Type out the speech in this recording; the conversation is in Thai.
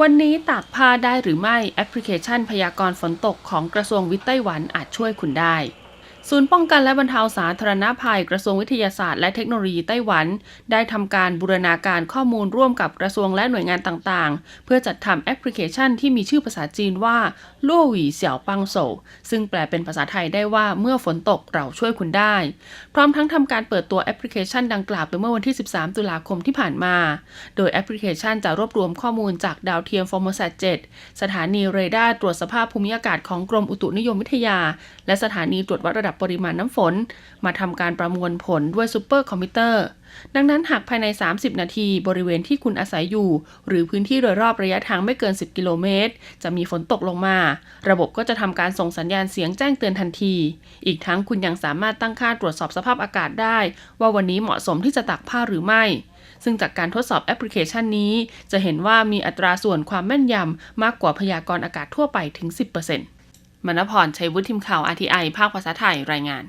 วันนี้ตากผ้าได้หรือไม่แอปพลิเคชันพยากรณ์ฝนตกของกระทรวงวิทย์ไต้หวันอาจช่วยคุณได้ ศูนย์ป้องกันและบรรเทาสาธารณภัยกระทรวงวิทยาศาสตร์และเทคโนโลยีไต้หวัน ได้ทำการบูรณาการข้อมูลร่วมกับกระทรวงและหน่วยงานต่างๆ เพื่อจัดทำแอปพลิเคชันที่มีชื่อภาษาจีนว่าลั่หวีเสี่ยวปังโซซึ่งแปลเป็นภาษาไทยได้ว่าเมื่อฝนตกเราช่วยคุณได้ พร้อมทั้งทำการเปิดตัวแอปพลิเคชันดังกล่าวไปเมื่อวันที่ 13 ตุลาคมที่ผ่านมา โดยแอปพลิเคชันจะรวบรวมข้อมูลจากดาวเทียมฟอร์โมแซต7สถานีเรดาร์ตรวจสภาพภูมิอากาศของกรมอุตุนิยมวิทยา และสถานีตรวจวัดระดับบปริมาณน้ำฝน มาทำการประมวลผลด้วยซูเปอร์คอมพิวเตอร์ ดังนั้นหากภายใน 30 นาทีบริเวณที่คุณอาศัยอยู่ หรือพื้นที่โดยรอบระยะทางไม่เกิน 10 กิโลเมตร จะมีฝนตกลงมา ระบบก็จะทำการส่งสัญญาณเสียงแจ้งเตือนทันที อีกทั้งคุณยังสามารถตั้งค่าตรวจสอบสภาพอากาศได้ ว่าวันนี้เหมาะสมที่จะตากผ้าหรือไม่ซึ่งจากการทดสอบแอปพลิเคชันนี้ จะเห็นว่ามีอัตราส่วนความแม่นยำมากกว่าพยากรณ์อากาศทั่วไปถึง 10% มณพรชัยวุฒิทีมข่าว RTI ภาคภาษาไทยรายงาน